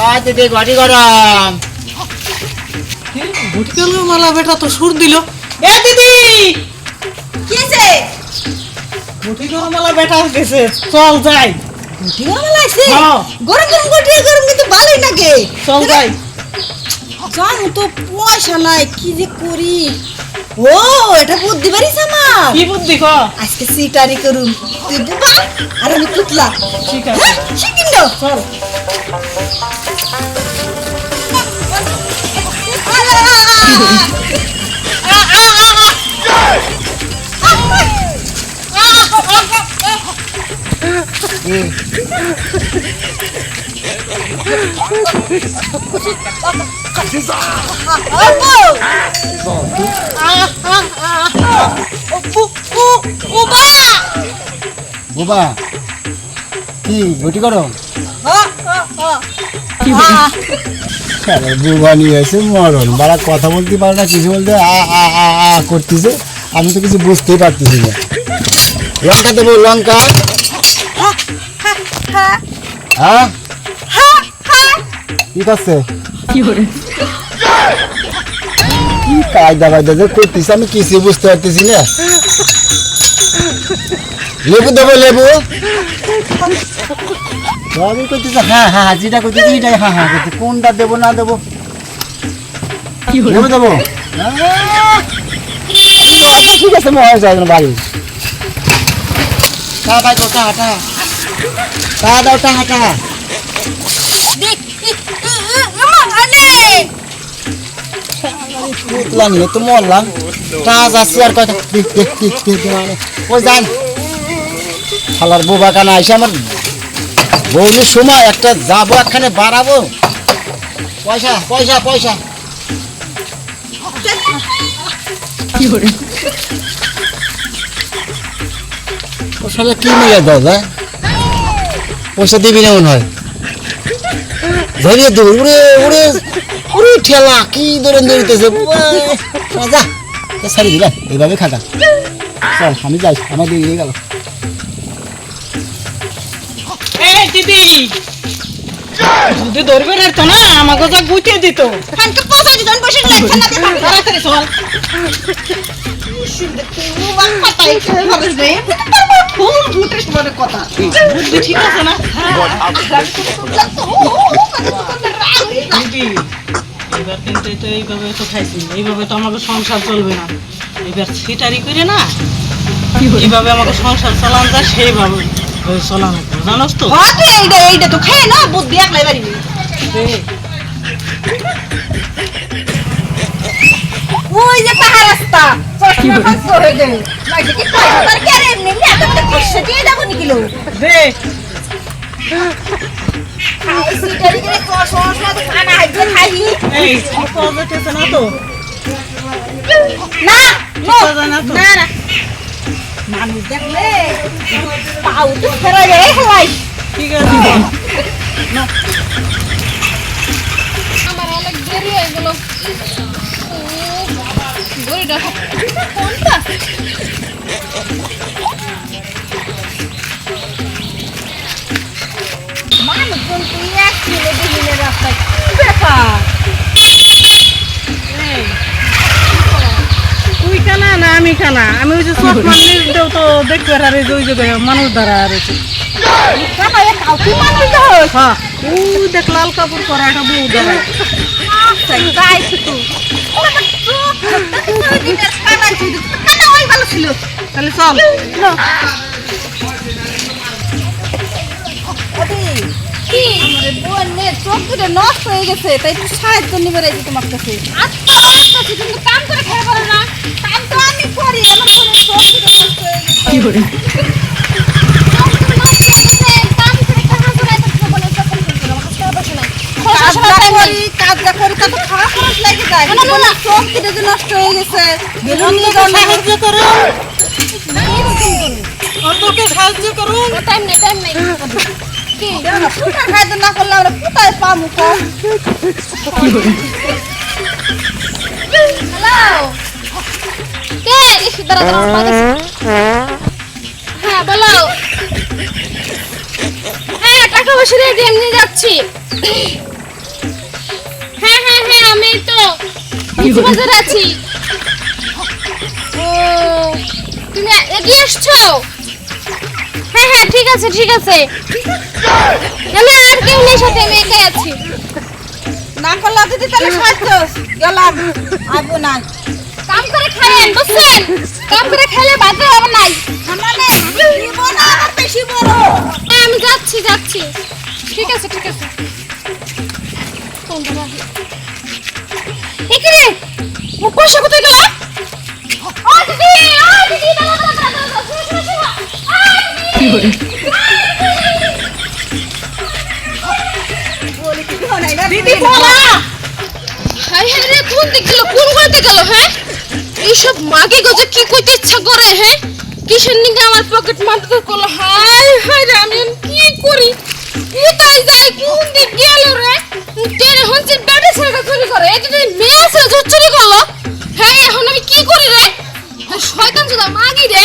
আয় দিদি ঘটি গরম। ভুটকেল মালা বেটা তো সুর দিল। এ দিদি! কিছে ভুটকেল মালা বেটা গেছে চল যাই। হ্যাঁ। গরম গরম গটি গরম কিন্তু ভালোই লাগে। চল যাই। জানো তো পয়সা নাই কি যে করি? ও এটা বুদ্ধি পারিস আমার। কি বুদ্ধি ক? আজকে সিটারি করুম। তুই বুবা আর আমি পুতলা ঠিক আছে। হ্যাঁ চল। বুবা কি ঘটি গরম শালা বুবা এসে মরণ। কথা বলতে পারে না কিছু বলতে আ আ আ আ করতেছে। আমি তো কিছু বুঝতেই পারতেছি না। লঙ্কা দেবো লঙ্কা। হ্যাঁ? কি করছে কি কায়দা বায়দা যে করতেছে আমি কিছু বুঝতে পারতেছি না। লেবু দেবো লেবু। সবই করতেছে হ্যাঁ হ্যাঁ হ্যাঁ যেটা করতেছি এটাই হ্যাঁ হ্যাঁ করতে কোনটা দেবো না দেবো লেবু দেবো আচ্ছা, ঠিক আছে মনে হয় যাবে বাড়ি টা ভাই তো টা টা টা দাও টা টা পুতলাম নিয়ে তো মরলাম কাজ আছে আর মানে ওই যান খালার বোবা কানা এসে আমার বৌমির সময় একটা যাব একখানে, বাড়াবো। পয়সা পয়সা পয়সা। পয়সা দিবি হয়? ধরিয়ে দেবো, উড়ে উড়ে ঠেলা, কি এইভাবে খাটা। চল, আমি যাই, আমার দিয়ে গেল। যদি ধরবে না তো না আমাকে যা গুটিয়ে দিত। খানকে পয়সা দিজন বসে লাগছে না দেখা তাড়াতাড়ি চল। কথা বুদ্ধি ঠিক আছে না? এবার কিন্তু তো এইভাবে তো খাইছি এইভাবে তো আমাকে সংসার চলবে না। এবার সিটারি করে না এইভাবে আমাকে সংসার চালান যায় সেইভাবে। এইটা এইটা তো খায় বুদ্ধি একলাই পারিবি ওই যে রাস্তা হয়ে না না নো পাওয়া যায় না তো না না মানুষ দেখলে পাউ তো ফেরা যায় হলাই। ঠিক আছে। আমার অনেক দেরি হয়ে গেল। গড়িটা কোনটা? মানুষজন তুই এক কিলো দিনে রাস্তায় কি ব্যাপার এই, তুই কানা না আমি ওই যে চশমা নিয়েও তো দেখতে আর ওই যে মানুষ দ্বারা দোষ হ্যাঁ। দেখ লাল কাপড় পরা একটা বউ দ্বারা। চোখ তাহলে চল। চোখ দুটো নষ্ট হয়ে গেছে তাই একটু সাহায্য নিবে রাখি তোমার কাছে আচ্ছা কিন্তু কাম করে খেয়ে পারো না। করি আমার বোনের চোখ দুটো নষ্ট হয়ে গেছে কি করে নষ্ট হয়ে গেছে। সাহায্য করো? অন্তকে সাহায্য করো? টাইম নেই টাইম নেই কি না করলে আমরা পুতায় পামু কে দাঁড়া দাঁড়া পা গেছে। হ্যাঁ বলো। হ্যাঁ টাকা পয়সা আমি নিয়ে যাচ্ছি। আমি তো বাজারে আছি। তুমি এগিয়ে আসছো? হ্যাঁ হ্যাঁ ঠিক আছে ঠিক আছে। আমি আর কেউ নেই সাথে আমি একাই আছি। না করলে দিদি তাহলে সাহায্য গেলাম। আইবো না খাইয়েন বুঝছেন? কাম করে খাইলে বাজে হবে নাই। মানে দিব না আমার বেশি বড় হ্যাঁ আমি যাচ্ছি যাচ্ছি। ঠিক আছে ঠিক আছে। এখানে পয়সা কোথায় গেল ও দিদি ও কি করে বলা। হাই রে কোন দিক গেল? কোন করতে গেল? হ্যাঁ এইসব মাগে গজে কি কইতে ইচ্ছা করে হ্যাঁ? কিসের নিকে আমার পকেট মারতে করল হাই হাই রে, আমি কি করি? কোথায় যাই, কোন দিক গেল রে? তেরে হচ্ছে বেডে ছেড়ে চুরি করে। এটা যদি মেয়ে যে চুরি করল হ্যাঁ এখন আমি কি করি রে? শয়তান সুদা মাগি রে।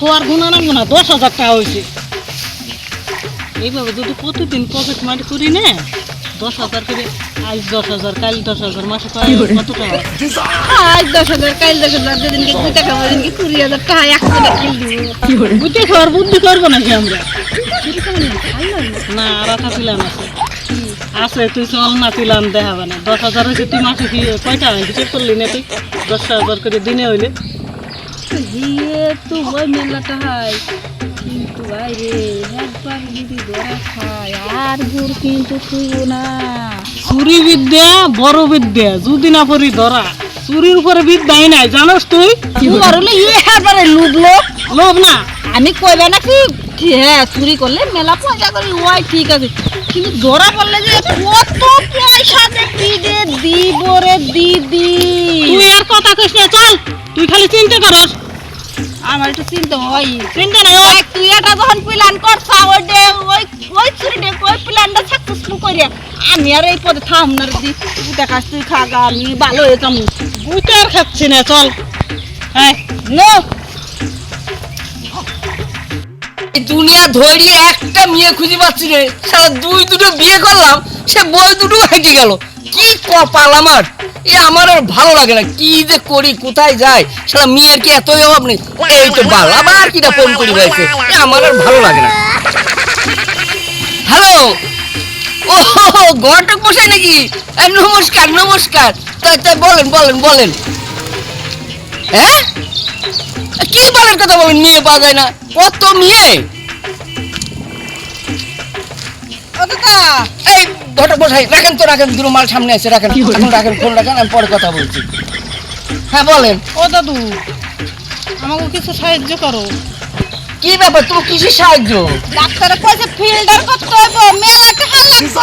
থোয়ার গুণা না গুণা দশ হাজার টাকা হয়েছে। এইভাবে যদি প্রতিদিন পকেট মারি করি না দশ হাজার করে আজ দশ হাজার কাল দশ হাজার মাসে কত টাকা আজ দশ হাজার কাল দশ হাজার যেদিনকে দুই টাকা যেদিনকে কুড়ি হাজার টাকা একশো টাকা কিল দিব। বুদ্ধি খাওয়ার বুদ্ধি করব নাকি আমরা? না আর একটা প্ল্যান আছে। আছে তুই চল না প্ল্যান দেখাবে না। দশ হাজার হয়েছে তুই মাসে কি কয়টা হিসেব করলি না তুই। দশ হাজার করে দিনে হইলে। হিয়ে তো ওই মেলাটা হয়। কিন্তু ভাই রে একবার যদি ধরা খায় আর গুড় কিন্তু তুইব না। চুরি বিদ্যা বড় বিদ্যা যদি না পড়ি ধরা। চুরির উপরে বিদ্যাই নাই জানোস তুই? একবারে লুবলো লোভ না? আমি কইবা না কি হ্যাঁ চুরি করলে মেলা পয়সা করি ওই ঠিক আছে। কিন্তু ধরা পড়লে যে কত পয়সা যে কি যে দিব রে দিদি। তুই আর কথা কইস না চল। তুই খালি চিন্তা করস। আমার একটু চিন্তা হয়। চিন্তা নাই ওই তুই এটা যখন প্ল্যান করছা ওই ডে ওই ওই চুরিটা ওই প্ল্যানটা সাকসেসফুল করিয়া আমি আর এই পথে থাম না দি। তুই দেখাস তুই খাগা আমি ভালো হয়ে যাব। বুঝতে আর খাচ্ছি না চল। হ্যাঁ নো। এই দুনিয়া ধৈর্য একটা মেয়ে খুঁজে পাচ্ছি রে। সারা দুই দুটো বিয়ে করলাম সে বই দুটো হেঁটে গেল। কি কপাল আমার? এ আমার আর ভালো লাগে না। কি যে করি কোথায় যাই? সারা মেয়ের কি এতই অভাব নেই? এই তো বাল আবার কিটা ফোন করি হয়েছে এ আমার আর ভালো লাগে না। হ্যালো ও ঘটক মশাই নাকি? নমস্কার নমস্কার। তাই তাই বলেন বলেন বলেন। হ্যাঁ কি বলেন কথা বলেন? মেয়ে পাওয়া যায় না। কত মেয়ে? ও দাদা এই ঘটক বসাই রাখেন তো রাখেন দুটো মাল সামনে আছে রাখেন। এখন রাখেন ফোন রাখেন আমি পরে কথা বলছি। হ্যাঁ বলেন। ও দাদু আমাকে কিছু সাহায্য করো। কি ব্যাপার তুমি কিসের সাহায্য? ডাক্তারে কইছে ফিল্টার করতে হবে মেলা টাকা লাগবে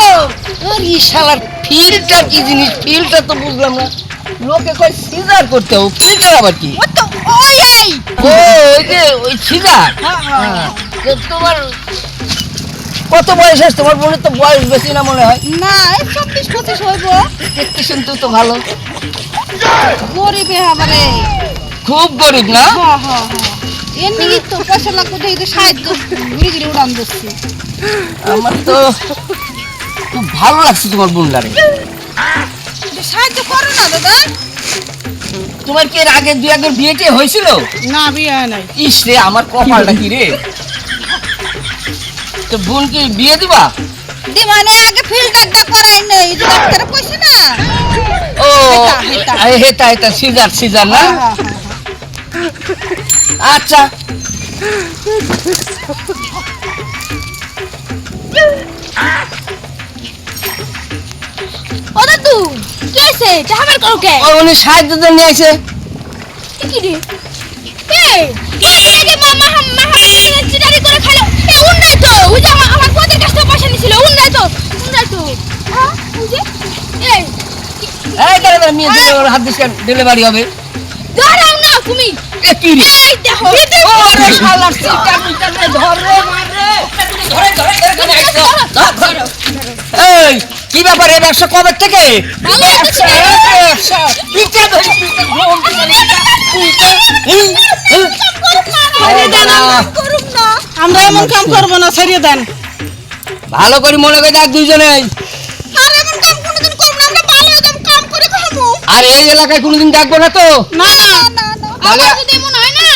আরে শালার ফিল্টার কি জিনিস? ফিল্টার তো বুঝলাম না। লোকে কয় সিজার করতে হবে। ফিল্টার আবার কি? ওই তো ওই ও ওই যে ওই সিজার? হ্যাঁ তোমার কত বয়স আছে? তোমার বোনের তো বয়স বেশি না মনে হয়। না এই চব্বিশ পঁচিশ হইব। দেখতে শুনতে তো ভালো। গরিবে আমারে। খুব গরিব না? এমনি তো পয়সা লাগবে দেখি সাহায্য ঘুরে উড়ান দিচ্ছি। আমার তো খুব ভালো লাগছে তোমার বোনটারে। সাহায্য করো না দাদা। তোমার কি এর আগে দুই একবার বিয়ে টিয়ে হয়েছিল? না বিয়ে হয় নাই। ইস রে আমার কপালটা কি রে? তো বোন কি বিয়ে দিবা দি মানে আগে ফিল্টারটা করাই নেই ডাক্তারে কইছে না ও হেতা, হেতা। সিজার সিজার না হ্যাঁ হ্যাঁ হ্যাঁ আচ্ছা ও দাদু কি আছে চাহাবার করো কে ও উনি সাহায্য তো নিয়ে আসে কি রে এই এই যে মামা মামা চিটারি করে খাইলো এই উন্নাই তো ওই যে আমার আমার পদের কাছে পয়সা নিছিল উন্নাই তো উন্নাই তো হ্যাঁ ওই যে এই এই দাঁড়া করে মেয়ে দিলে ওর হাত দিস ডেলিভারি হবে দাঁড়াও না তুমি এ কি রে? এই দেখো। ওরে শালার সিটা মিটা নে ধরে মারে। ধরে ধরে এখানে আইছো ধর, ধর। এই কি ব্যাপার এই ব্যবসা কবে থেকে? ব্যবসা, আমরা এমন কাম করব না ছাড়িয়ে দেন। ভালো করে মনে করে দেখ দুইজনে। আর এমন কাম কোনোদিন করুম না আমরা ভালো একদম কাম করে খাব। আর এই এলাকায় কোনোদিন ডাকবো না তো? না না না না তাহলে যদি এমন হয় না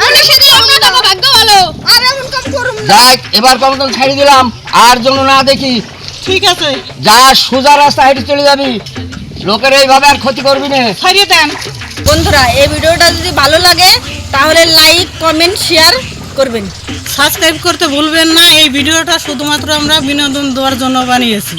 পুলিশে দিলাম না দেখো ভাগ্য ভালো। আর এমন কাম করুম না। যাক এবার কমতল ছাড়ি দিলাম আর যেন না দেখি। ঠিক আছে। যা সোজা রাস্তা হেঁটে চলে যাবি। লোকের এইভাবে আর ক্ষতি করবি না। ছাড়িয়ে দেন। বন্ধুরা এই ভিডিওটা যদি ভালো লাগে তাহলে লাইক কমেন্ট শেয়ার করবেন। সাবস্ক্রাইব করতে ভুলবেন না এই ভিডিওটা শুধুমাত্র আমরা বিনোদন দেওয়ার জন্য বানিয়েছি।